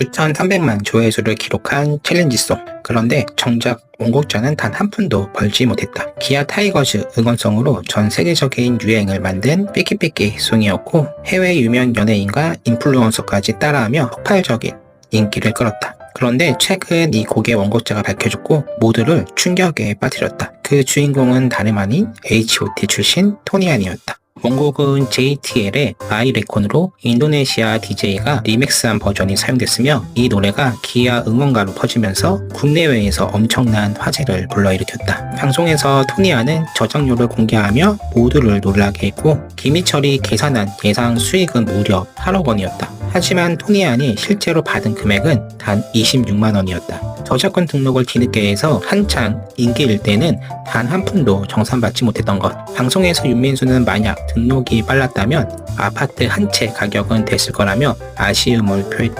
9,300만 조회수를 기록한 챌린지송. 그런데 정작 원곡자는 단 한 푼도 벌지 못했다. 기아 타이거즈 응원성으로 전 세계적인 유행을 만든 삐끼삐끼 송이었고 해외 유명 연예인과 인플루언서까지 따라하며 폭발적인 인기를 끌었다. 그런데 최근 이 곡의 원곡자가 밝혀졌고 모두를 충격에 빠뜨렸다. 그 주인공은 다름 아닌 H.O.T 출신 토니안이었다. 원곡은 JTL의 아이레콘으로 인도네시아 DJ가 리믹스한 버전이 사용됐으며 이 노래가 기아 응원가로 퍼지면서 국내외에서 엄청난 화제를 불러일으켰다. 방송에서 토니아는 저작료를 공개하며 모두를 놀라게 했고 김희철이 계산한 예상 수익은 무려 8억 원이었다. 하지만 토니안이 실제로 받은 금액은 단 26만 원이었다. 저작권 등록을 뒤늦게 해서 한창 인기일 때는 단 한 푼도 정산받지 못했던 것. 방송에서 윤민수는 만약 등록이 빨랐다면 아파트 한 채 가격은 됐을 거라며 아쉬움을 표했다.